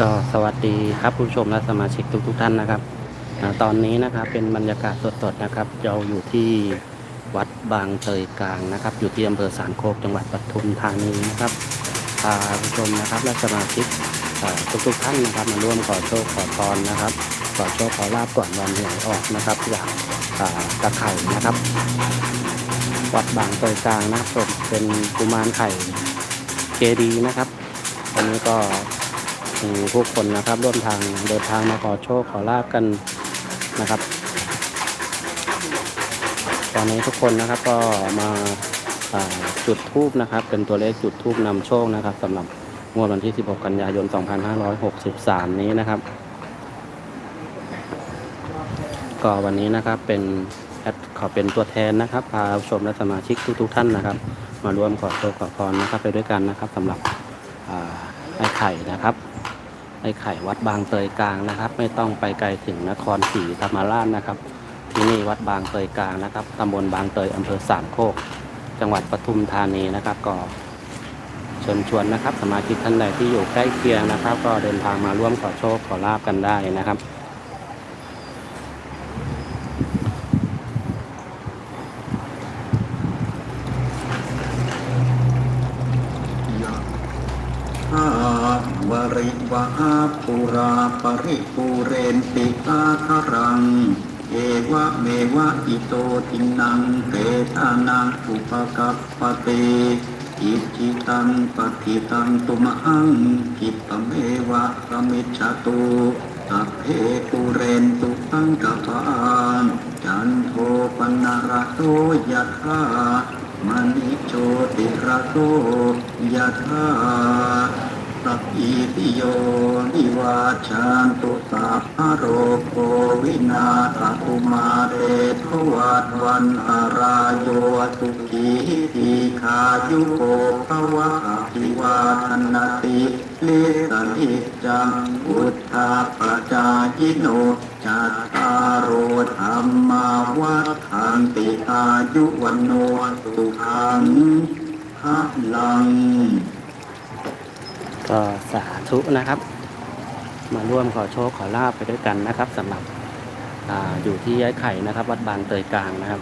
ก็สวัสดีครับผู้ชมและสมาชิกทุกทท่านนะครับอตอนนี้นะครับเป็นบรรยากาศสดๆนะครับเราอยู่ที่วัดบางเตยกลางนะครับ อยู่ที่อำเภอสามโคกจังหวัดปทุมธานีนะครับพาผู้ชมนะครับและสมาชิกทุกๆท่านนะครับมาร่วมขอโชคขอพรนะครับขอโชคขอลาบก่อนวันหวยออกนะครับจากอ่าตะไคร่นะครับ วัดบางเตยกลางนะครับเป็นกุมารไข่เจดีนะครับวันนี้ก็ มีผู้คนนะครับร่วมทางเดินทางมาขอโชคขอลาบกันนะครับ ตอนนี้ทุกคนนะครับก็มาาจุดทูบนะครับ เป็นตัวเลขจุดทูบนำโชคนะครับสำหรับงวดวันที่ 16 กันยายน 2563 นี้นะครับ ก็วันนี้นะครับเป็นแอดขอเป็นตัวแทนนะครับ พาชมและสมาชิกทุกๆท่านนะครับ มาร่วมขอโชคขอพรนะครับ ไปด้วยกันนะครับสำหรับไอ้ไข่นะครับ ไอ้ไข่วัดบางเตยกลางนะครับ ไม่ต้องไปไกลถึงนครศรีธรรมราชนะครับ ที่นี่วัดบางเตยกลางนะครับตำบลบางเตยอำเภอสามโคก จังหวัดปทุมธานีนะครับ ก็เชิญชวนนะครับ สมาชิกท่านใดที่อยู่ใกล้เคียงนะครับ ก็เดินทางมาร่วมขอโชคขอลาบกันได้นะครับาปุราปริปูเรนติอาคารัง เอวะเมวะอิโตทินังเตตานังอุปกัปปติอิจิตังปฏิตังตุมหังกิปะเมวะสมิจฉตุสัพเพปุเรนตุสังกปานจันโทปนะรโตยะธามณิโชติระโตยะธา สัพพิติโยนิวาชานตุสัพพโรโควินาศตุมาเรทวัดวันอารายโยสุขีทีขายุโกภวะอิวาทนาติลิสนิจังพุทธาปจายิโนจัตตารโอธรรมาวัฏขันติอายุวันโนสุขังพลัง ก็สาธุนะครับ มาร่วมขอโชคขอลาบไปด้วยกันนะครับสำหรับออยู่ที่ย้ายไข่นะครับ วัดบางเตยกลางนะครับ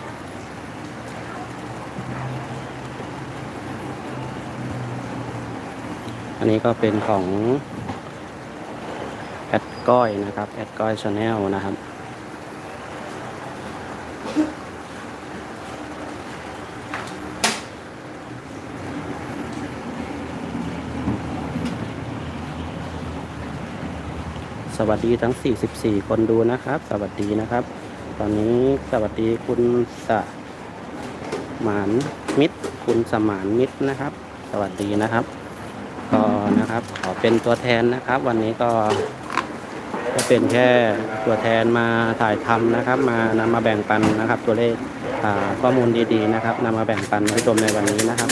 อันนี้ก็เป็นของแอดก้อยนะครับแอดก้อยชาแนลนะครับ สวัสดีทั้ง 44 คนดูนะครับ สวัสดีนะครับ ตอนนี้สวัสดีคุณสมานมิตร คุณสมานมิตรนะครับ สวัสดีนะครับ ก็นะครับขอเป็นตัวแทนนะครับ วันนี้ก็ก็เป็นแค่ตัวแทนมาถ่ายทำนะครับ มานำมาแบ่งปันนะครับ ตัวเลขข้อมูลดีๆนะครับนำมาแบ่งปันให้ชมในวันนี้นะครับ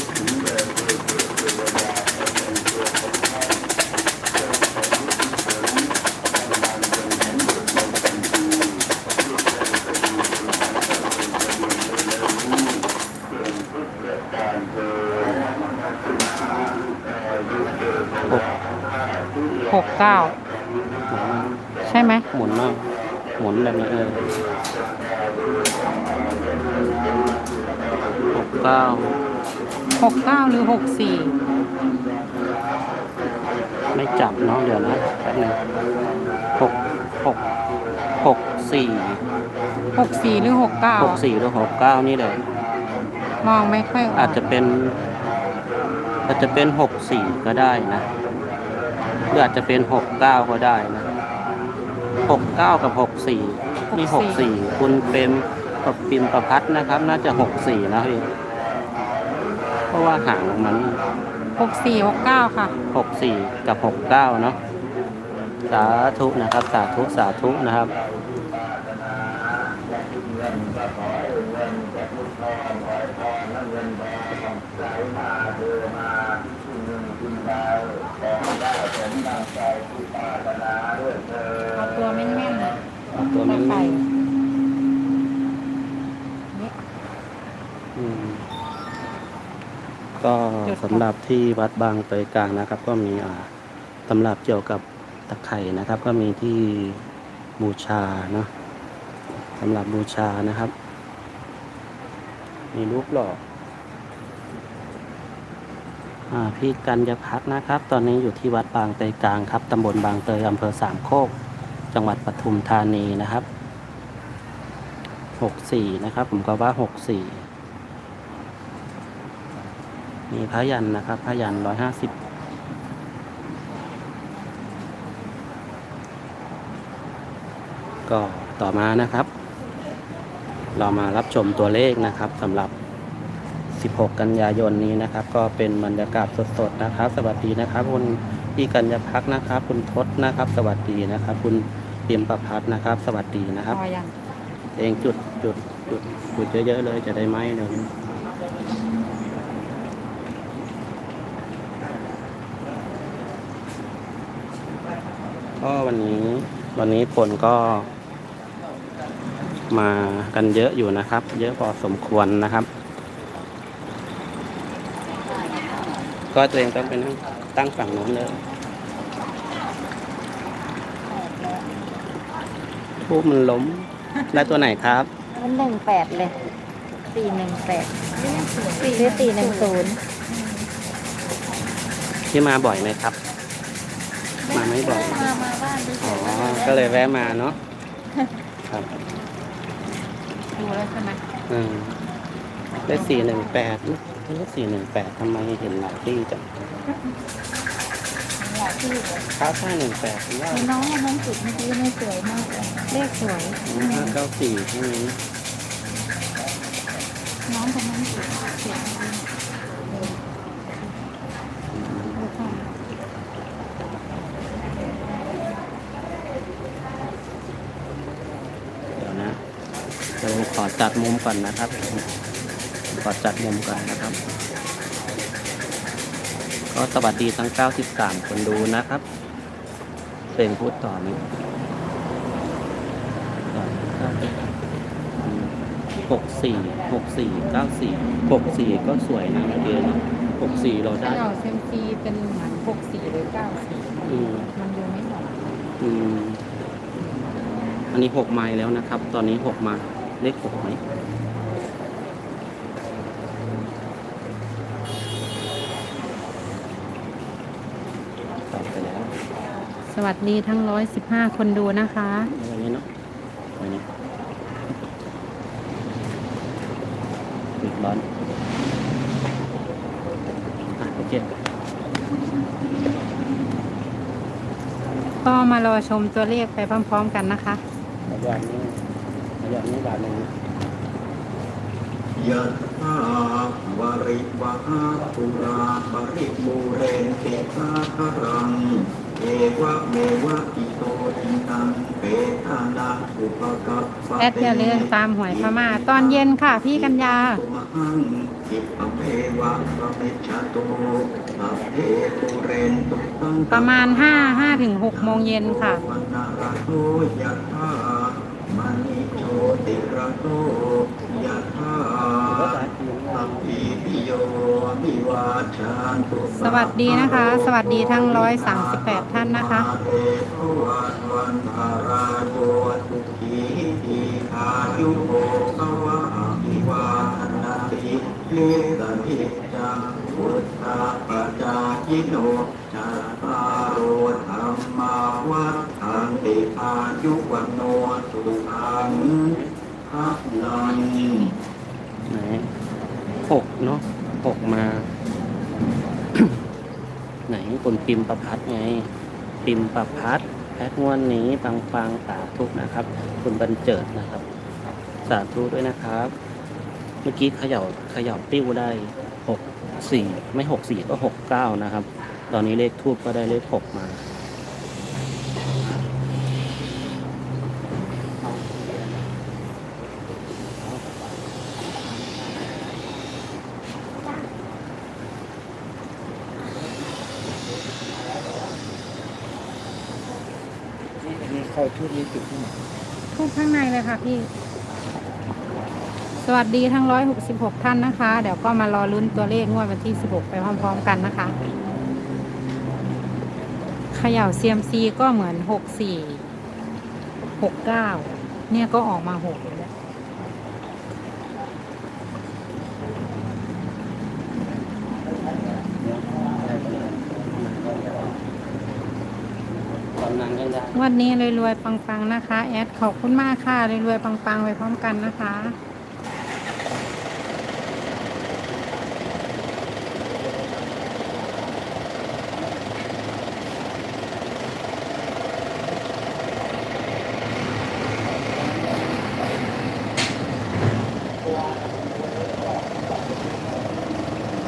เก้าใช่ไหมหมุนมากหมุนแบบนี้เออหกเก้าหกเก้าหรือหกสี่ไม่จับเนาะเดี๋ยวนะแป๊บนึงหกหกหกสี่หกสี่หรือหกเก้าหกสี่หรือหกเก้านี่เลยมองไม่ค่อยออกอาจจะเป็น อาจจะเป็นหกสี่ก็ได้นะ หรืออาจจะเป็นหกเก้าก็ได้นะหกเก้ากับหกสี่นี่หกสี่คุณเป็นกับปิมประพัฒน์นะครับ น่าจะหกสี่นะพี่เพราะว่าห่างมันหกสี่หกเก้าค่ะหกสี่กับหกเก้าเนาะสาธุนะครับ สาธุสาธุนะครับเอาตัวแม่นๆเลยตัวนี้ไข่นี่อืมก็สำหรับที่วัดบางเตยกลางนะครับ ก็มีอ่าตำรับเกี่ยวกับตะไคร่นะครับ ก็มีที่บูชาเนาะสำหรับบูชานะครับ มีรูปหล่ออ่า พี่กัญญพัฒน์นะครับ ตอนนี้อยู่ที่วัดบางเตยกลางครับตำบลบางเตยอำเภอสามโคก จังหวัดปทุมธานีนะครับหกสี่นะครับ ผมก็ว่าหกสี่มีพระยันนะครับพระยันร้อยห้าสิบก็ต่อมานะครับ เรามารับชมตัวเลขนะครับสำหรับ 16 กันยายนนี้นะครับ ก็เป็นบรรยากาศสดๆนะครับ สวัสดีนะครับ คุณพี่กัญญาพักนะครับ คุณทศนะครับ สวัสดีนะครับ คุณเตรียมประพัฒน์นะครับ สวัสดีนะครับพอยังเองจุดจุดจุดจุดเยอะๆเลยจะได้ไหมเดี๋ยวนี้ก็วันนี้วันนี้คนก็มากันเยอะอยู่นะครับ เยอะพอสมควรนะครับ ก็ตัวเองต้องไปนั่งตั้งฝั่งโน้นเลยทูบมันล้ม แล้วตัวไหนครับมันหนึ่งแปดเลยสี่หนึ่งแปดสี่หรือสี่หนึ่งศูนย์ที่มาบ่อยไหมครับ มาไม่บ่อยมามาบ้านดูอ๋อ ก็เลยแวะมาเนาะครับดูแล้วใช่ไหมอืมได้สี่หนึ่งแปด เลขสี่หนึ่งแปดทำไมเห็นหลายที่จังเก้าห้าหนึ่งแปดว่าน้องน้องจุดเมื่อกี้ไม่สวยมากเลยเลขสวยห้าเก้าสี่ที่นี้น้องคนนั้นจุดเสียงเดี๋ยวนะเดี๋ยวขอจัดมุมก่อนนะครับ ขอจัดมุมก่อนนะครับ ก็สวัสดีทั้ง 93 คนดูนะครับเพลงพูดต่อนี้หกสี่หกสี่เก้าสี่หกสี่ก็สวยนะเมื่อกี้เนาะหกสี่เราถ้าได้เราเซมซีเป็นเหมือนหกสี่หรือเก้าสี่อืมมันดูไม่เหมาะอืมอันนี้หกไม้แล้วนะครับ ตอนนี้หกมาเลขหกไหมตอบไปแล้ว สวัสดีทั้งร้อยสิบห้าคนดูนะคะอะไรนี้เนาะอะไรนี้ปิดร้อนอะโอเคก็มารอชมตัวเลขไปพร้อมๆกันนะคะขยันนี้ขยันนี้บาทหนึ่งยะถาวาริวหาปุราปริปูเรนติสาคารัง เอวะเมวะอิโตทินังเปตานาอุปกปปะแอดอย่าลืมตามหวยพม่าตอนเย็นค่ะพี่กัญญา ตุมหังอิปะเมวะปะเมชะโตสัพเพปุเรนตุตังประมาณห้าห้าถึงหกโมงเย็นค่ะ วันนาระโตยะถามณิโชติระโตยะถา สัพพิติโยวิวาชันตุ สวัสดีนะคะ สวัสดีทั้ง138ท่านนะคะเอภวันวันทาราโยสุขีทีอายุโกภวะอภิวาทนาติเยตหิจังพุทธาปัจจายิโนจาตารโอธรรมาวัฏทางติอายุวันโนสุขังพักนันไหนหกเนาะหกมา ไหน คุณปิมประพัดไง ปิมประพัดแพทงวนนี้ฟังฟังสาธุนะครับ คุณบรรเจิดนะครับ สาธุด้วยนะครับ เมื่อกี้เขย่าเขย่าติ้วได้หกสี่ไม่หกสี่ก็หกเก้านะครับ ตอนนี้เลขทูบก็ได้เลขหกมา ทูบนี้จุดที่ไหนทูบข้างในเลยค่ะพี่ สวัสดีทั้ง 166 ท่านนะคะ เดี๋ยวก็มารอลุ้นตัวเลขงวดวันที่ 16 ไปพร้อม ๆ กันนะคะเขย่าเซียมซีก็เหมือน 64 69 เนี่ยก็ออกมา 6 นั้นยังได้ วันนี้รวยๆปังๆนะคะ แอดขอบคุณมากค่ะรวยๆปังๆไปพร้อมกันนะคะ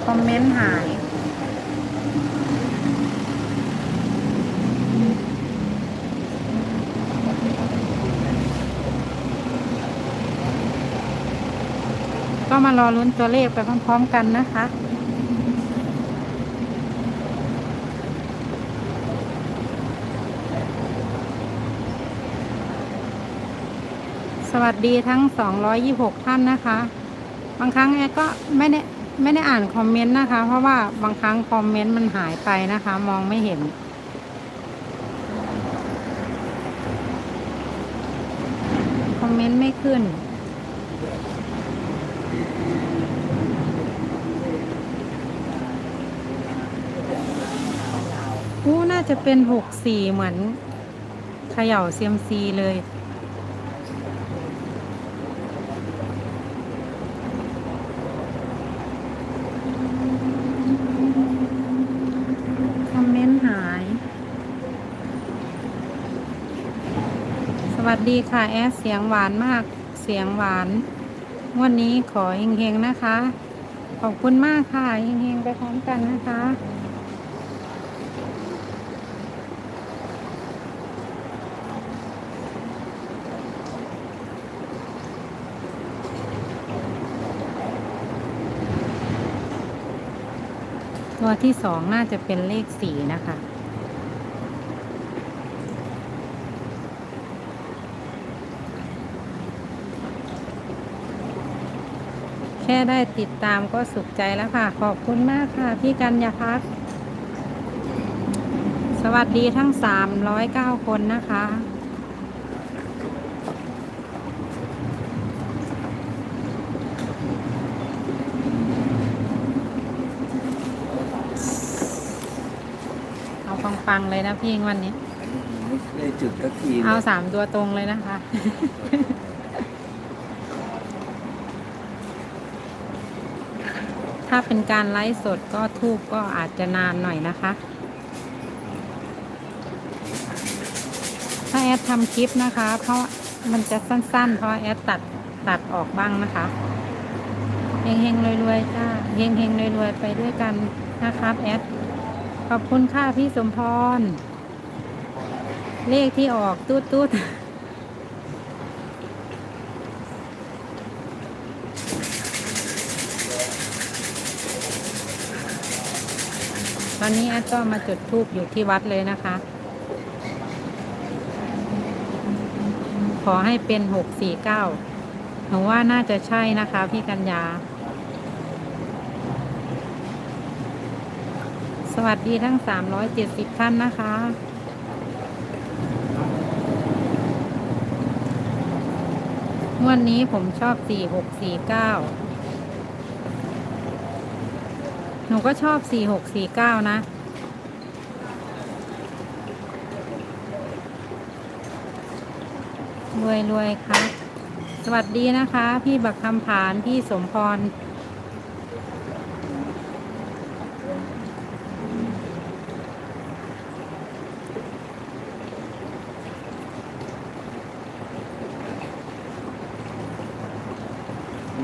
คอมเมนต์หาย มารอลุ้นตัวเลขไปพร้อมๆกันนะคะสวัสดีทั้ง 226 ท่านนะคะ บางครั้งแอก็ไม่ได้ไม่ได้อ่านคอมเมนต์นะคะ เพราะว่าบางครั้งคอมเมนต์มันหายไปนะคะ มองไม่เห็น คอมเมนต์ไม่ขึ้น อู้น่า จะเป็นหกสี่เหมือนเขย่าเซียมซีเลย คอมเมนต์หาย สวัสดีค่ะ แอดเสียงหวานมากเสียงหวานวันนี้ขอเฮงๆนะคะ ขอบคุณมากค่ะเฮงๆไปพร้อมกันนะคะ ตัวที่สองน่าจะเป็นเลขสี่นะคะ แค่ได้ติดตามก็สุขใจแล้วค่ะ ขอบคุณมากค่ะพี่กัญญาพัฒสวัสดีทั้ง 309 คนนะคะ ปังๆเลยนะพี่วันนี้ ไม่ได้จุดสักทีเอาสามตัวตรงเลยนะคะ ถ้าเป็นการไลฟ์สดก็ทูบก็อาจจะนานหน่อยนะคะ ถ้าแอดทำคลิปนะคะ เพราะมันจะสั้นๆ เพราะแอดตัดตัดออกบ้างนะคะเฮงๆรวยๆจ้าเฮงๆรวยๆไปด้วยกันนะครับแอด ขอบคุณค่ะพี่สมพร เลขที่ออกตูดตูดตอนนี้แอดก็มาจุดทูบอยู่ที่วัดเลยนะคะ ขอให้เป็นหกสี่เก้าหนูว่าน่าจะใช่นะคะพี่กัญญา วัสดีทั้ง 370 ท่านนะคะ งวดนี้ผมชอบ 4649 หนูก็ชอบ 4649 นะ รวยรวยครับ สวัสดีนะคะ พี่บักคำผาน พี่สมพร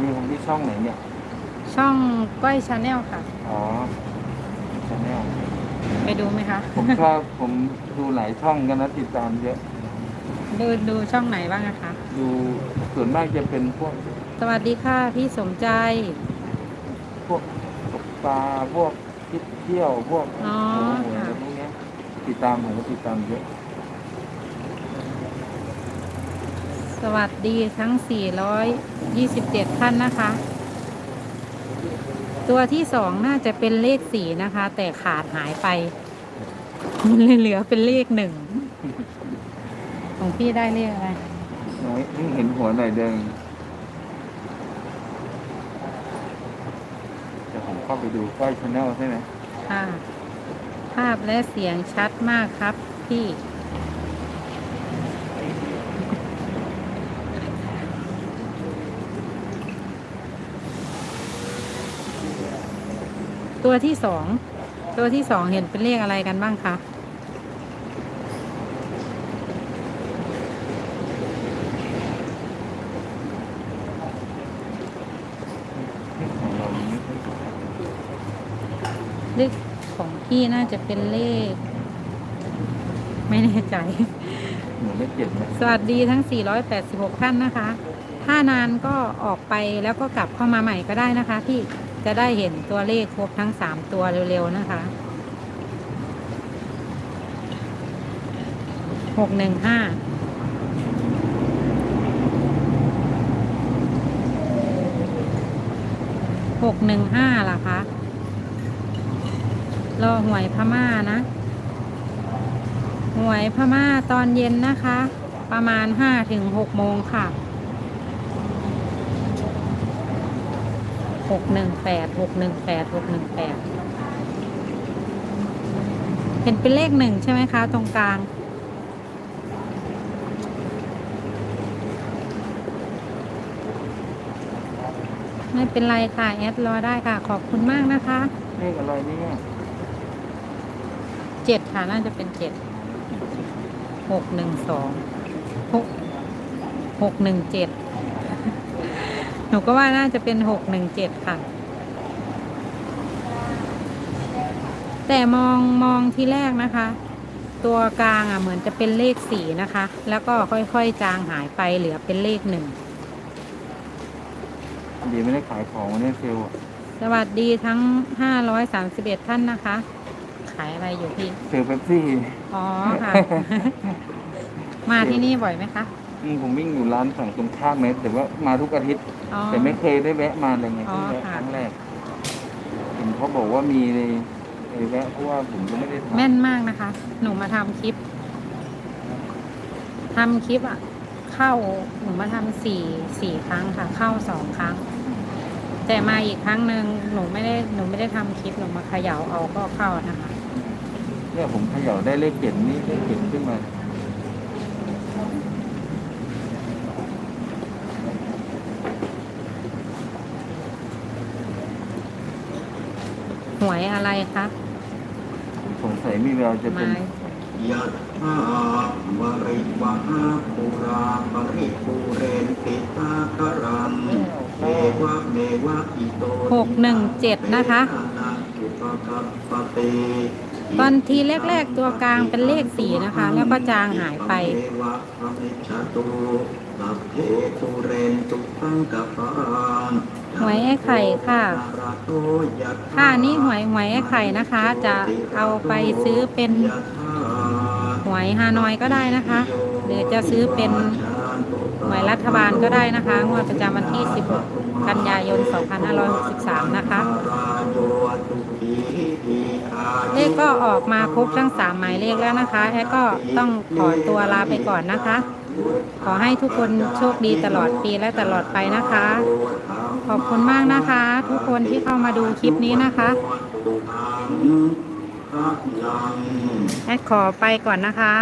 มีของที่ช่องไหนเนี่ยช่องก้อยชาแนลค่ะ อ๋อชาแนลไปดูไหมคะผมชอบผมดูหลายช่องกันนะติดตามเยอะ ดูดูช่องไหนบ้างอะคะดูส่วนมากจะเป็นพวกสวัสดีค่ะพี่สมใจ พวกตกปลาพวกคิดเที่ยวพวกอ๋อโอ้โหค่ะ อะไรพวกเนี้ยติดตามผมก็ติดตามเยอะ สวัสดีทั้ง 427 ท่านนะคะ ตัวที่สองน่าจะเป็นเลขสี่นะคะ แต่ขาดหายไป มันเลยเหลือเป็นเลขหนึ่งของพี่ได้เลขอะไรน้อยนี่เห็นหัวหน่อยเดิงเดี๋ยวผมเข้าไปดูก้อยชาแนลใช่ไหมค่ะ ภาพและเสียงชัดมากครับพี่ ตัวที่สองตัวที่สองเห็นเป็นเลขอะไรกันบ้างคะที่ของเรายังไม่ค่อยชัดเลขของพี่น่าจะเป็นเลข ไม่แน่ใจเหมือนเลขเจ็ดไหมสวัสดีทั้ง 486 ท่านนะคะ ถ้านานก็ออกไปแล้วก็กลับเข้ามาใหม่ก็ได้นะคะที่ จะได้เห็นตัวเลขครบทั้ง3ตัวเร็วๆนะคะ615 615ล่ะคะรอหวยพม่านะหวยพม่าตอนเย็นนะคะ ประมาณห้าถึงหกโมงค่ะ หกหนึ่งแปดหกหนึ่งแปดหกหนึ่งแปดเห็นเป็นเลขหนึ่งใช่ไหมคะ ตรงกลางไม่เป็นไรค่ะ แอดรอได้ค่ะ ขอบคุณมากนะคะเลขอะไรเนี่ยเจ็ดค่ะ น่าจะเป็นเจ็ดหกหนึ่งสองหกหกหนึ่งเจ็ดห นูก็ว่าน่าจะเป็นหกหนึ่งเจ็ดค่ะ แต่มองมองที่แรกนะคะ ตัวกลางอะเหมือนจะเป็นเลขสี่นะคะ แล้วก็ค่อยๆจางหายไปเหลือเป็นเลขหนึ่งดีไม่ได้ขายของวันนี้เซลล์อะสวัสดีทั้งห้าร้อยสามสิบเอ็ดท่านนะคะ ขายอะไรอยู่พี่เซลล์เป๊ปซี่ อ๋อค่ะ มาที่นี่บ่อยไหมคะ อืมผมวิ่งอยู่ร้านฝั่งตรงข้ามเมตรแต่ว่ามาทุกอาทิตย์ อ๋อ แต่ไม่เคยได้แวะมาเลยไงอ๋อเพิ่งแวะค่ะ ครั้งแรกเห็นเขาบอกว่ามีเลยเลยแวะเพราะว่าผมก็ไม่ได้ทำแม่นมากนะคะ หนูมาทำคลิปทำคลิปอะ เข้าหนูมาทำสี่สี่ครั้งค่ะ เข้าสองครั้ง แต่มาอีกครั้งหนึ่งหนูไม่ได้หนูไม่ได้ทำคลิปหนูมาเขย่าเอาก็เข้านะคะ เนี่ยผมเขย่าได้เลขเจ็ดนี่เลขเจ็ดขึ้นมา หวยอะไรคะสงสัยมีแววจะเป็นไม้ยัตถาวริวหาปุราปริปูเรนติอาคารังเอวะเมวะอิโตหกหนึ่งเจ็ดนะคะ ตอนทีแรก ๆ ตัวกลางเป็นเลขสี่นะคะ แล้วก็จางหายไป หวยไอ้ไข่ค่ะ ค่ะนี่หวยหวยไอ้ไข่นะคะ จะเอาไปซื้อเป็นหวยฮานอยก็ได้นะคะ หรือจะซื้อเป็นหวยรัฐบาลก็ได้นะคะงวดประจำวันที่ 16 กันยายน 2563 นะคะ เลขก็ออกมาครบทั้ง 3 หมายเลขแล้วนะคะ แอดก็ต้องขอตัวลาไปก่อนนะคะ ขอให้ทุกคนโชคดีตลอดปีและตลอดไปนะคะ ขอบคุณมากนะคะ ทุกคนที่เข้ามาดูคลิปนี้นะคะแอดขอไปก่อนนะคะ